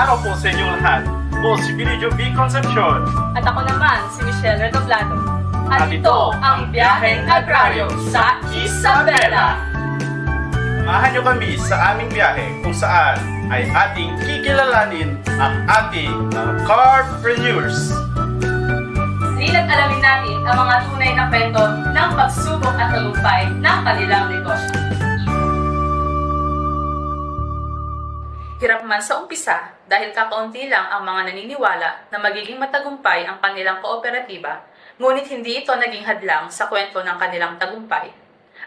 araw po sa inyong lahat. Po si Billy B. Concepcion. At ako naman, si Michelle Redoblado. At At ito ang Biyaheng Agraryo sa Isabela. Samahan niyo kami sa aming biyahe kung saan ay ating kikilalanin ang ating mga carpreneurs. Lilat alamin natin ang mga tunay na kwento ng pagsubok at tagumpay ng kanilang negosyo. Hirap man sa umpisa dahil kakaunti lang ang mga naniniwala na magiging matagumpay ang kanilang kooperatiba, ngunit hindi ito naging hadlang sa kwento ng kanilang tagumpay.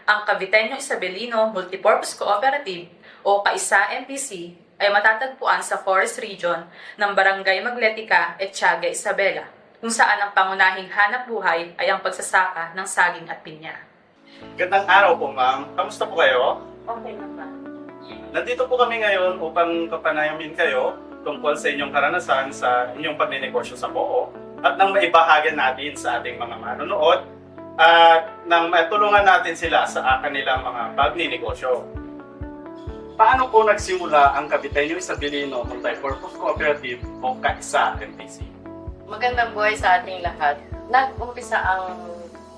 Ang Caviteño Isabelino Multipurpose Cooperative o KAISA MPC ay matatagpuan sa Forest Region ng Barangay Magletica, Etchaga, Isabela, kung saan ang pangunahing hanap buhay ay ang pagsasaka ng saging at pinya. Gandang araw po ma'am. Kamusta po kayo? Okay naman. Nandito po kami ngayon upang kapanayamin kayo tungkol sa inyong karanasan sa inyong pagninegosyo sa Boo at nang maibahagan natin sa ating mga manonood at nang matulungan natin sila sa kanilang mga pagninegosyo. Paano po nagsimula ang Kapitenyo Isabilino Multipurpose Cooperative o KAISA MPC? Magandang buhay sa ating lahat. Nag-umpisa ang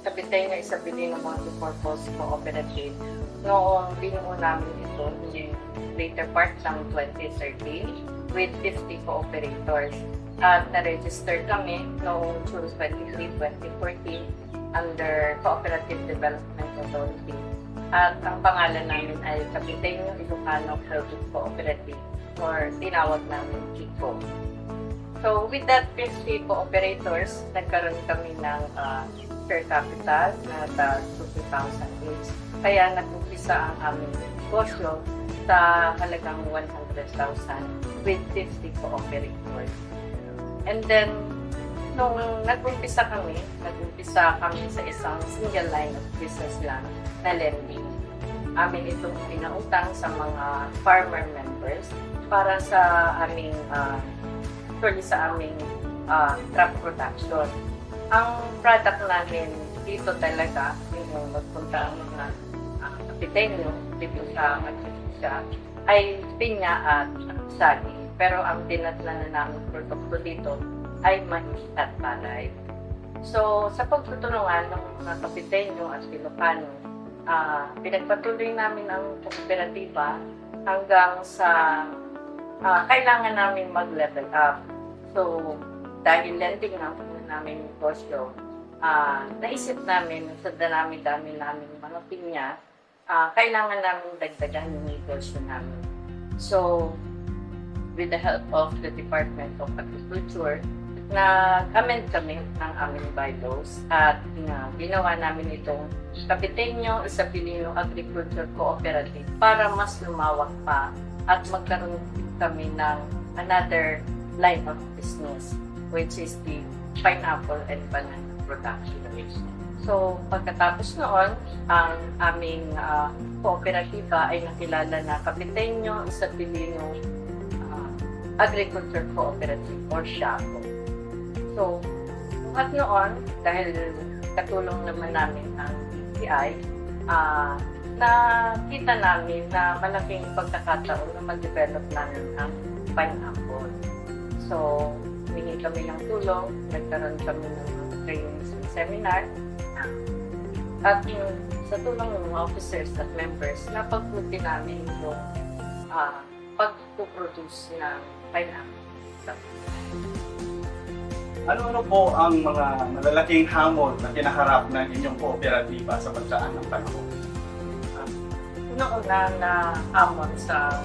Kapitay na Isabilino Multipurpose Cooperative noong binuo namin ito in later part ng 2013 with 50 cooperators. At na-register kami noong June 23, 2014 under Cooperative Development Authority. At ang pangalan namin ay Kapitay Ilocano Credit Cooperative or tinawag namin KICO. So, with that 50 co-operators, nagkaroon kami ng uh, share capital na uh, 2,000 each. Kaya nag-umpisa ang aming negosyo sa halagang 100,000 with 50 co-operators. And then, nung nag-umpisa kami, nag-umpisa kami sa isang single line of business lang na lending. Amin itong pinautang sa mga farmer members para sa aming uh, actually sa aming uh, crop production. Ang product namin dito talaga, yung magpunta ang mga uh, kapitenyo dito sa Magsisya, ay pinya at sagi. Pero ang tinatla na namin produkto dito ay mais at palay. So, sa pagtutulungan ng mga kapitenyo at Ilocano, uh, pinagpatuloy namin ang kooperatiba hanggang sa ah, kailangan namin mag-level up. So, dahil lending ang una namin negosyo, ah, naisip namin sa dami-dami namin mga pinya, ah, kailangan namin dagdagan yung negosyo namin. So, with the help of the Department of Agriculture, nag-amend kami ng aming bylaws at uh, ginawa namin itong Kapitenyo Isabilino Agriculture Cooperative para mas lumawak pa at magkaroon kami ng another line of business which is the pineapple and banana production. So, pagkatapos noon, ang aming uh, kooperatiba ay nakilala na Kapitenyo Isabilino uh, Agriculture Cooperative or SHACO. So, at noon, dahil katulong naman namin ang BPI, ah nakita namin na malaking pagkakataon na mag-develop namin ang pineapple. So, humingi kami ng tulong, nagkaroon kami ng trainings and seminar. At yung, sa tulong ng mga officers at members, napagputi namin yung uh, pag-produce ng pineapple. Ano-ano po ang mga malalaking hamon na kinaharap ng inyong kooperatiba sa pagdaan ng panahon? Una-una na hamon sa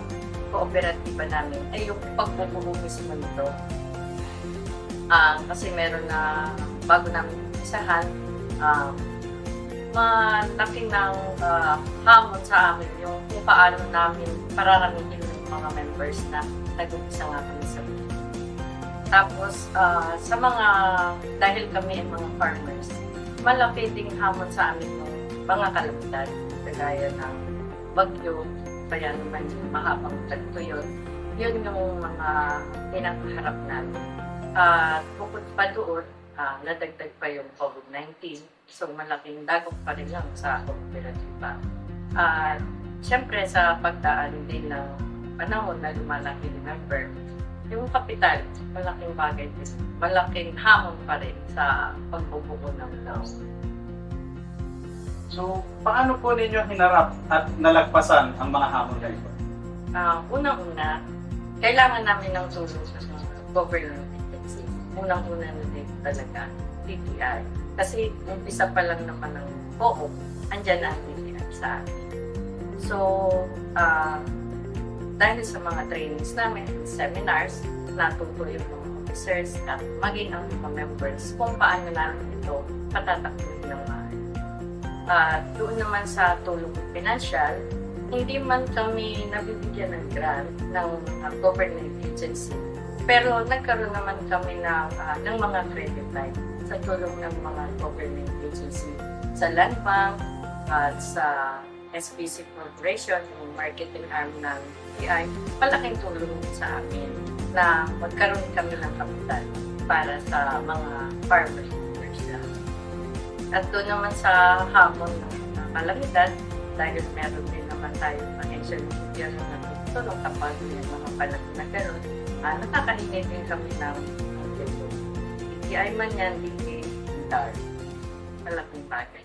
kooperatiba namin ay yung pagbubuo mismo nito. Ah, kasi meron na bago namin isahan, ah, malaki ng ah, hamon sa amin yung kung paano namin pararamihin yung mga members na nag-umpisa nga kami sa Tapos, ah, sa mga, dahil kami ay mga farmers, malaki ding hamon sa amin yung mga kalamidad, kagaya ng bagyo, kaya naman yung mahabang tagtuyot. Yun yung mga pinakaharap namin. At bukod pa doon, ah, nadagdag pa yung COVID-19. So, malaking dagok pa rin lang sa kooperatiba. At, syempre, sa pagdaan din ng panahon na lumalaki yung member, yung kapital, malaking bagay din. Malaking hamon pa rin sa pagbubuo ng tao. So, paano po ninyo hinarap at nalagpasan ang mga hamon na ito? Ah, unang-una, kailangan namin ng tulong sa government agency. Unang-una na talaga, DTI. Kasi umpisa pa lang naman ng POO, andyan na ang DTI sa atin. So, ah, dahil sa mga trainings namin, seminars, natuto yung mga officers at maging ang mga members kung paano namin ito patatakbuhin ng maaari. At doon naman sa tulong financial, hindi man kami nabibigyan ng grant ng uh, government agency. Pero nagkaroon naman kami ng, ah, ng mga credit line sa tulong ng mga government agency sa Land Bank at sa SPC Corporation, yung marketing arm ng PI. Malaking tulong sa amin na magkaroon kami ng kapital para sa mga farmers. At doon naman sa hamon ng kalamidad, dahil meron din naman tayong financial gobyerno na tutulong kapag may mga panahon na gano'n, uh, nakakahingi din kami ng tulong. DTI man yan, DTI, DTI. Malaking bagay.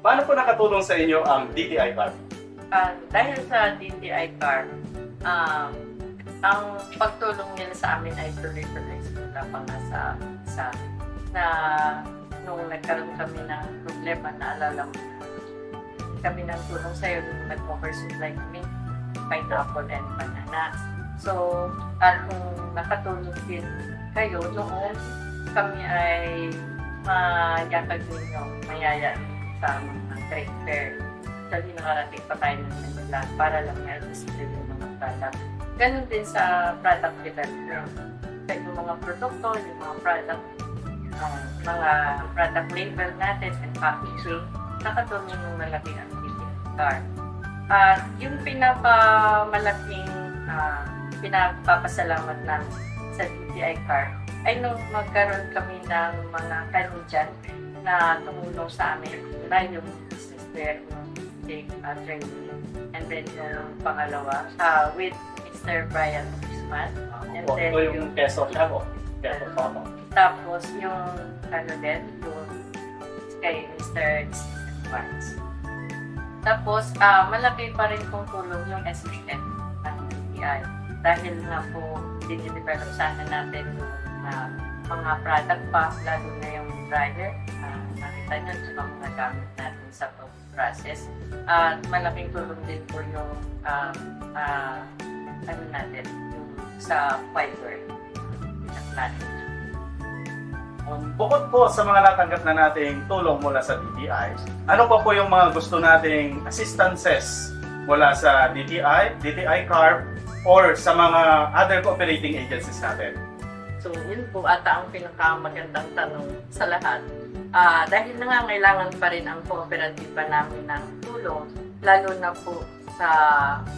Paano po nakatulong sa inyo ang DTI card? Ah, dahil sa DTI card, um, ang pagtulong nila sa amin ay tuloy-tuloy simula pa nga sa, sa na nung nagkaroon kami ng problema, naalala mo, kami ng tulong sa'yo nung nag-oversupply kami, pineapple and banana. So, at kung nakatulong din kayo noon, kami ay mayakag ninyo, mayaya sa mga trade fair. Sabi nakarating pa tayo ng Manila para lang ma-assist yung mga product. Ganon din sa product development. Sa yung mga produkto, yung mga product, ah, mga product label natin and packaging, nakatulong yung malaki ang card. At yung pinakamalaking uh, pinagpapasalamat namin sa DTI card ay nung magkaroon kami ng mga kanudyan na tumulong sa amin na yung business fair ng take uh, training. And then yung pangalawa, uh, with Mr. Brian Guzman. And Opo, then yung yung- keso Quiago. Keso Soto. Tapos yung ano din, yung kay Mr. Watts. Tapos, ah malaki pa rin pong tulong yung SPN ng DTI. Dahil nga po, dinidevelop sana natin yung ah, mga product pa, lalo na yung dryer. Uh, nakita nyo sa mga gamit natin sa process. At malaking tulong din po yung um, ah, ano natin, yung sa fiber. Natin. Um, bukod po sa mga natanggap na nating tulong mula sa DTI, ano pa po yung mga gusto nating assistances mula sa DTI, DTI CARP, or sa mga other cooperating agencies natin? So, yun po ata ang pinakamagandang tanong sa lahat. Ah, dahil nangangailangan pa rin ang kooperatiba namin ng tulong, lalo na po sa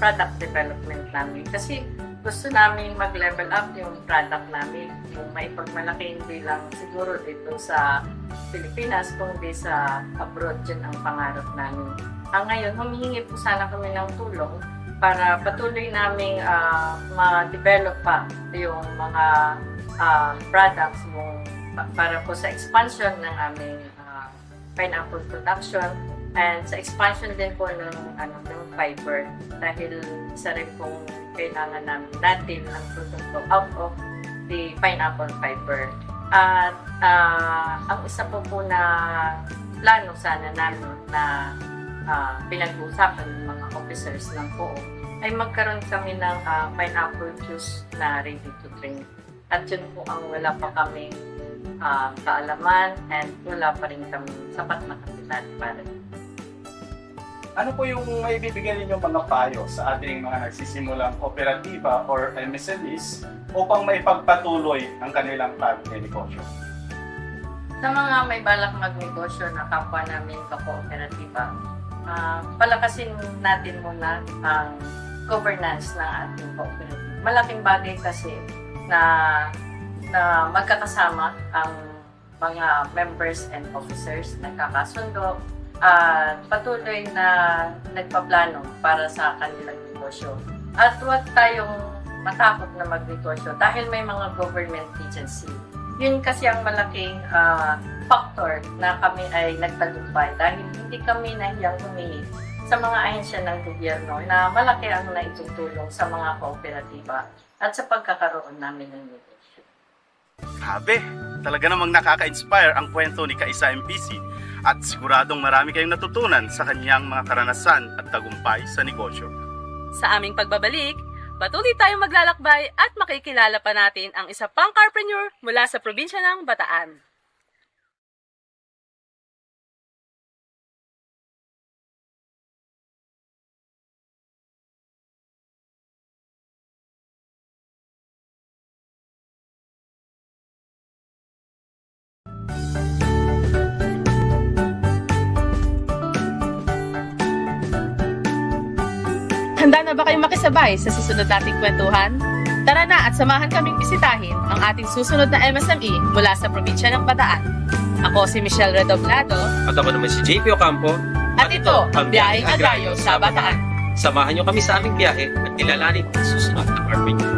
product development namin. Kasi gusto namin mag-level up yung product namin, yung may pagmalaki hindi lang siguro dito sa Pilipinas, kundi sa abroad dyan ang pangarap namin. Ang ngayon, humihingi po sana kami ng tulong para patuloy naming ah, ma-develop pa yung mga ah, products mo pa- para po sa expansion ng aming ah, pineapple production and sa expansion din po ng ano ng fiber dahil isa rin pong kailangan namin natin ng produkto out of the pineapple fiber. At ah, ang isa po po na plano sana namin na ah, pinag-uusapan ng mga officers ng POO ay magkaroon kami ng ah, pineapple juice na ready to drink. At yun po ang wala pa kami ah, kaalaman and wala pa rin kami sapat na kapital para Ano po yung may bibigyan ninyong mga payo sa ating mga nagsisimulang kooperatiba or MSMEs upang maipagpatuloy ang kanilang pag negosyo? Sa mga may balak magnegosyo na kapwa namin ka-kooperatiba, ah, palakasin natin muna ang governance ng ating cooperative. Malaking bagay kasi na na magkakasama ang mga members and officers nagkakasundo at patuloy na nagpaplano para sa kanilang negosyo. At huwag tayong matakot na magnegosyo dahil may mga government agency. Yun kasi ang malaking ah, factor na kami ay nagtagumpay dahil hindi kami nahiyang humingi sa mga ahensya ng gobyerno na malaki ang naitutulong sa mga kooperatiba at sa pagkakaroon namin ng negosyo. Grabe, talaga namang nakaka-inspire ang kwento ni Kaisa MPC at siguradong marami kayong natutunan sa kanyang mga karanasan at tagumpay sa negosyo. Sa aming pagbabalik, patuloy tayong maglalakbay at makikilala pa natin ang isa pang carpreneur mula sa probinsya ng Bataan. Na ba kayong makisabay sa susunod nating kwentuhan? Tara na at samahan kaming bisitahin ang ating susunod na MSME mula sa probinsya ng Bataan. Ako si Michelle Redoblado At ako naman si JP Ocampo. at ito ang Biyaheng Agrario sa Bataan. Samahan niyo kami sa aming biyahe at kilalanin ang susunod na carpenter.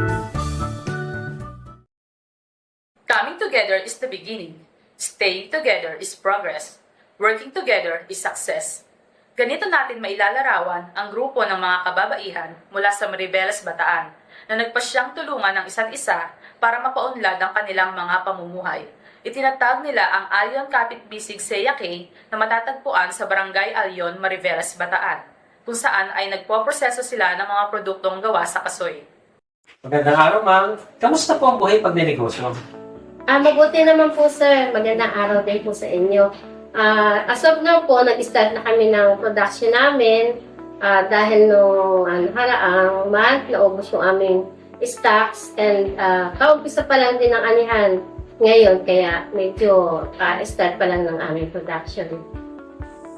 Coming together is the beginning. Staying together is progress. Working together is success. Ganito natin mailalarawan ang grupo ng mga kababaihan mula sa Maribeles Bataan na nagpasyang tulungan ng isa't isa para mapaunlad ang kanilang mga pamumuhay. Itinatag nila ang Alyon Kapit Bisig Seya K na matatagpuan sa Barangay Alyon, Mariveles, Bataan, kung saan ay nagpoproseso sila ng mga produktong gawa sa kasoy. Magandang araw, ma'am. Kamusta po ang buhay pag negosyo? Ah, mabuti naman po sir. Magandang araw din po sa inyo. Ah, as of now po, nag-start na kami ng production namin ah, dahil nung ano, haraang month, naubos yung aming stocks and uh, kaumpisa pa lang din ng anihan ngayon kaya medyo ka-start pa lang ng aming production.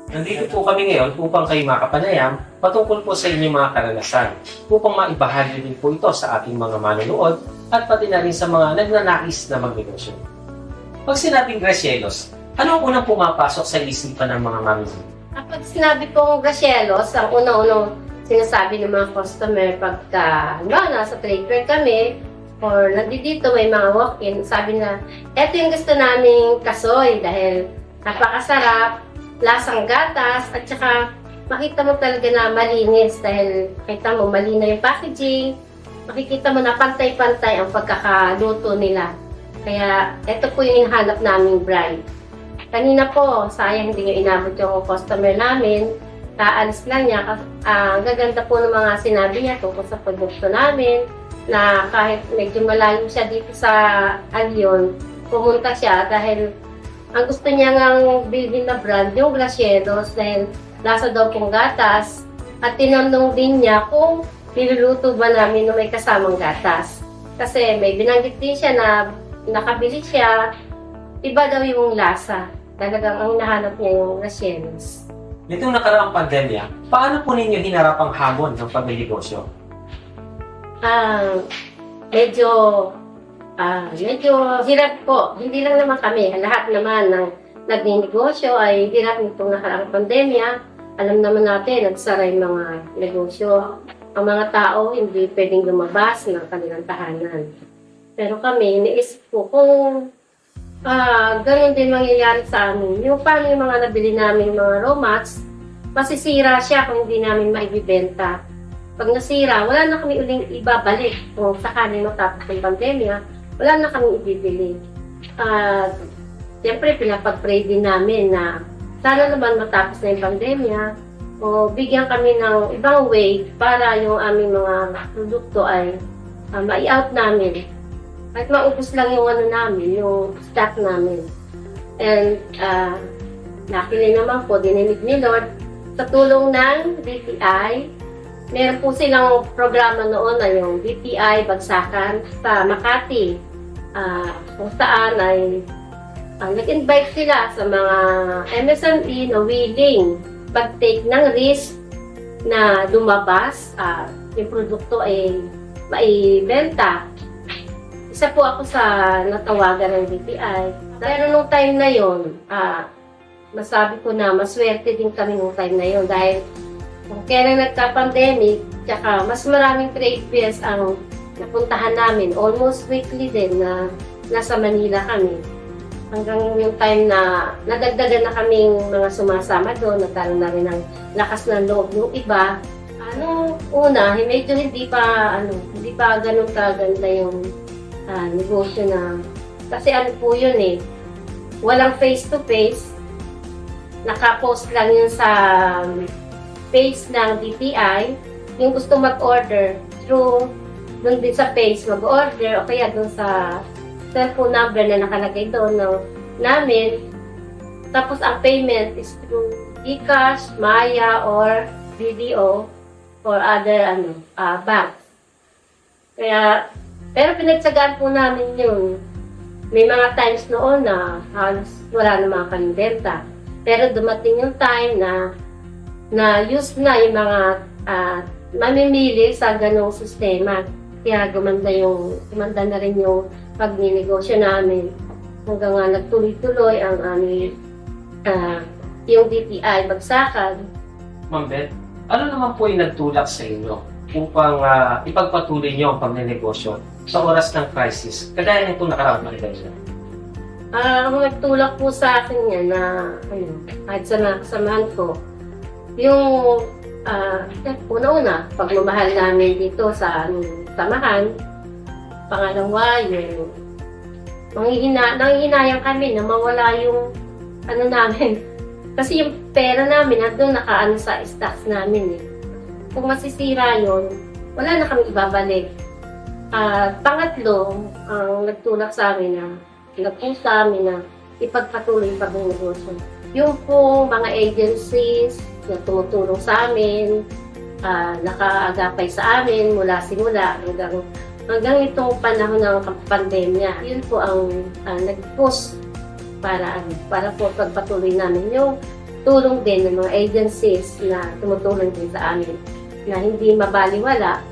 Nandito po kami ngayon upang kayo makapanayam patungkol po sa inyong mga karanasan upang maibahagi din po ito sa ating mga manonood at pati na rin sa mga nagnanais na magnegosyo. Pag sinabing Gracielos, ano ang unang pumapasok sa isipan ng mga mamimili? Kapag sinabi pong Gracielos, ang una-unang sinasabi ng mga customer pagka, ba, nasa trade fair kami, or nandito may mga walk-in, sabi na, eto yung gusto naming kasoy dahil napakasarap, lasang gatas, at saka makita mo talaga na malinis dahil kita mo malinaw yung packaging, makikita mo na pantay-pantay ang pagkakaluto nila. Kaya eto po yung hinahanap naming bride. Kanina po, sayang hindi nyo inabot yung customer namin. Kaalis lang niya. Kas- ah, Ang gaganda po ng mga sinabi niya tungkol sa produkto namin na kahit medyo malayo siya dito sa Alyon, pumunta siya dahil ang gusto niya ngang bilhin na brand yung Gracielos dahil lasa daw pong gatas at tinanong din niya kung niluluto ba namin na may kasamang gatas. Kasi may binanggit din siya na nakabili siya, iba daw yung lasa. Talagang ang nahanap niya yung Gracielos. Nitong nakaraang pandemya, paano po ninyo hinarap ang hamon ng pagnegosyo? Ah, medyo ah, medyo hirap po. Hindi lang naman kami, lahat naman ng nagninegosyo ay hirap nitong nakaraang pandemya. Alam naman natin, nagsara yung mga negosyo. Ang mga tao hindi pwedeng lumabas ng kanilang tahanan. Pero kami, iniisip ko kung ah ganun din mangyayari sa amin. Yung paano yung mga nabili namin mga raw masisira siya kung hindi namin maibibenta. Pag nasira, wala na kami uling ibabalik. Kung sakaling matapos ng pandemya, wala na kami ibibili. At siyempre, pinapag-pray din namin na sana naman matapos na yung pandemya o bigyan kami ng ibang way para yung aming mga produkto ay uh, mai-out namin. At maubos lang yung ano namin, yung stock namin. And uh, luckily naman po, dininig ni Lord, sa tulong ng DTI, meron po silang programa noon na yung DTI Bagsakan sa Makati. Ah, kung saan ay ah, nag-invite sila sa mga MSME na willing pag-take ng risk na lumabas at yung produkto ay maibenta. Isa po ako sa natawagan ng DTI. Pero nung time na yon, ah, masabi ko na maswerte din kami nung time na yon dahil kung kailan nagka-pandemic, tsaka mas maraming trade fairs ang napuntahan namin. Almost weekly din na nasa Manila kami. Hanggang yung time na nadagdagan na kaming mga sumasama doon, nagkaroon na rin ng lakas ng loob ng iba. Ano, una, medyo hindi pa, ano, hindi pa ganun kaganda yung ah, negosyo na, kasi ano po yun eh, walang face-to-face, nakapost lang yun sa page ng DTI, yung gusto mag-order through doon din sa page mag-order o kaya doon sa cellphone number na nakalagay doon ng namin. Tapos ang payment is through Gcash, Maya, or BDO or other ano, ah, banks. Kaya, pero pinagtsagaan po namin yun. May mga times noon na halos wala na mga kanibenta. Pero dumating yung time na na use na yung mga ah, mamimili sa ganong sistema. Kaya gumanda yung, gumanda na rin yung pagninegosyo namin. Hanggang nga nagtuloy-tuloy ang aming ah, yung DTI bagsakan. Ma'am Beth, ano naman po yung nagtulak sa inyo upang ah, ipagpatuloy niyo ang pagnenegosyo sa oras ng crisis, kagaya nitong nakaraang pandemya? Ah, ang nagtulak po sa akin yan na ano, kahit sa nakasamahan ko, yung ah, una-una, pagmamahal namin dito sa aming samahan, pangalawa, yung manghihina, nangihinayang kami na mawala yung ano namin. Kasi yung pera namin, nandun nakaano sa stocks namin eh. Kung masisira yun, wala na kami ibabalik. At pangatlo, ang nagtulak sa amin na nagpo sa amin na ipagpatuloy yung pagnegosyo. Yung po mga agencies na tumutulong sa amin, ah, nakaagapay sa amin mula simula hanggang hanggang itong panahon ng pandemya. Yun po ang ah, nag-push para para po pagpatuloy namin yung tulong din ng mga agencies na tumutulong din sa amin na hindi mabaliwala,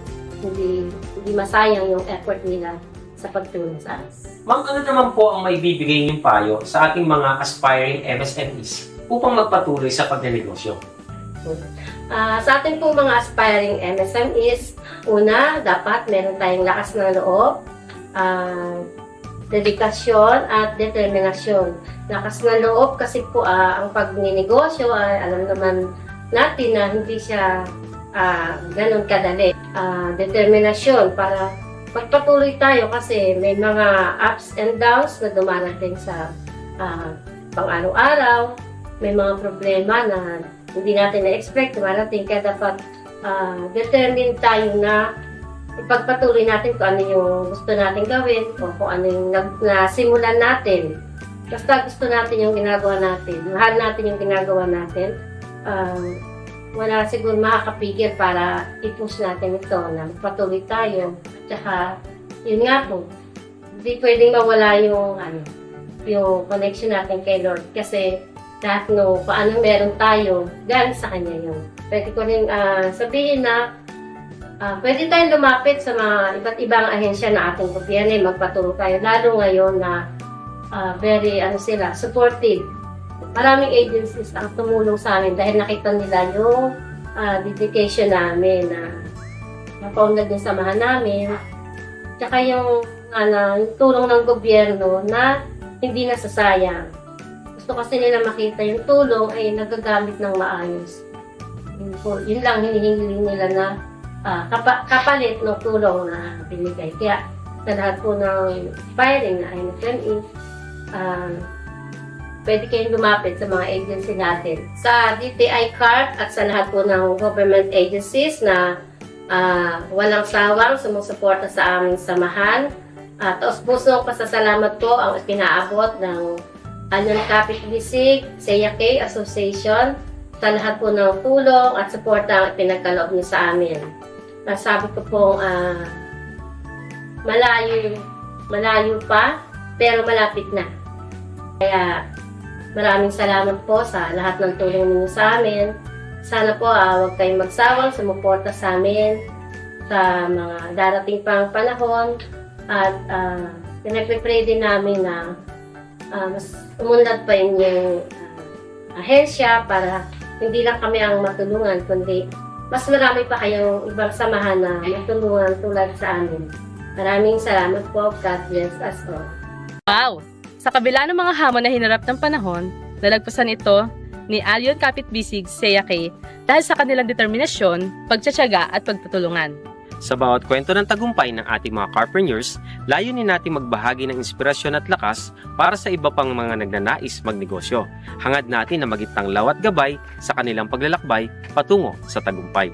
hindi hindi masayang yung effort nila sa pagtulong sa amin. Ma'am, ano naman po ang maibibigay niyong payo sa ating mga aspiring MSMEs upang magpatuloy sa pagnenegosyo? Ah, sa ating pong mga aspiring MSMEs, una, dapat meron tayong lakas ng loob, ah, dedikasyon at determinasyon. Lakas ng loob kasi po ah, ang pagninegosyo ay alam naman natin na hindi siya ah, ganun kadali. Ah, determinasyon para magpatuloy tayo kasi may mga ups and downs na dumarating sa ah, pang-araw-araw. May mga problema na hindi natin na-expect dumarating kaya dapat ah, determined tayo na ipagpatuloy natin kung ano yung gusto natin gawin o kung ano yung nag- nasimulan natin. Basta gusto natin yung ginagawa natin, mahal natin yung ginagawa natin, um, wala siguro makakapigil para i-push natin ito na patuloy tayo. Tsaka, yun nga po, hindi pwedeng mawala yung, ano, yung connection natin kay Lord kasi lahat no, paano meron tayo, galing sa Kanya yun. Pwede ko rin ah, sabihin na ah, pwede tayong lumapit sa mga iba't ibang ahensya na ating gobyerno, magpatulong tayo, lalo ngayon na ah, very ano sila, supportive. Maraming agencies ang tumulong sa amin dahil nakita nila yung ah, dedication namin na napaunlad yung samahan namin. Tsaka yung, ano, yung tulong ng gobyerno na hindi nasasayang. Gusto kasi nila makita yung tulong ay nagagamit ng maayos. Yun, po, yun lang hinihingi nila na ah, kapa- kapalit ng tulong na binigay. Kaya sa lahat po ng firing na INFME, ah, pwede kayong lumapit sa mga agency natin. Sa DTI CART at sa lahat po ng government agencies na ah, walang sawang sumusuporta sa aming samahan. At taos pusong pasasalamat po ang pinaabot ng Anyon Kapit Bisig, K Association sa lahat po ng tulong at suporta ang pinagkaloob niyo sa amin. Nasabi ko pong ah, malayo, malayo pa, pero malapit na. Kaya maraming salamat po sa lahat ng tulong ninyo sa amin. Sana po ah, huwag kayong magsawang sumuporta sa amin sa mga darating pang panahon at uh, pinagpipray din namin na ah, mas umunlad pa yung ah, ahensya para hindi lang kami ang matulungan kundi mas marami pa kayong ibang samahan na matulungan tulad sa amin. Maraming salamat po. God bless us all. Wow! Sa kabila ng mga hamon na hinarap ng panahon, nalagpasan ito ni Alyon Kapit Bisig Seyake dahil sa kanilang determinasyon, pagtsatsaga at pagtutulungan. Sa bawat kwento ng tagumpay ng ating mga carpenters, layunin natin magbahagi ng inspirasyon at lakas para sa iba pang mga nagnanais magnegosyo. Hangad natin na magitang lawat gabay sa kanilang paglalakbay patungo sa tagumpay.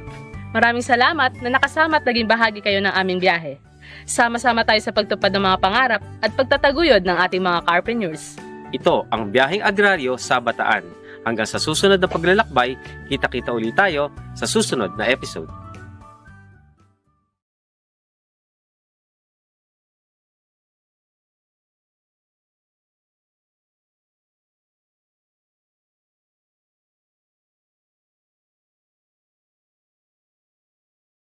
Maraming salamat na nakasama at naging bahagi kayo ng aming biyahe. Sama-sama tayo sa pagtupad ng mga pangarap at pagtataguyod ng ating mga carpenters. Ito ang biyaheng agraryo sa Bataan. Hanggang sa susunod na paglalakbay, kita-kita ulit tayo sa susunod na episode.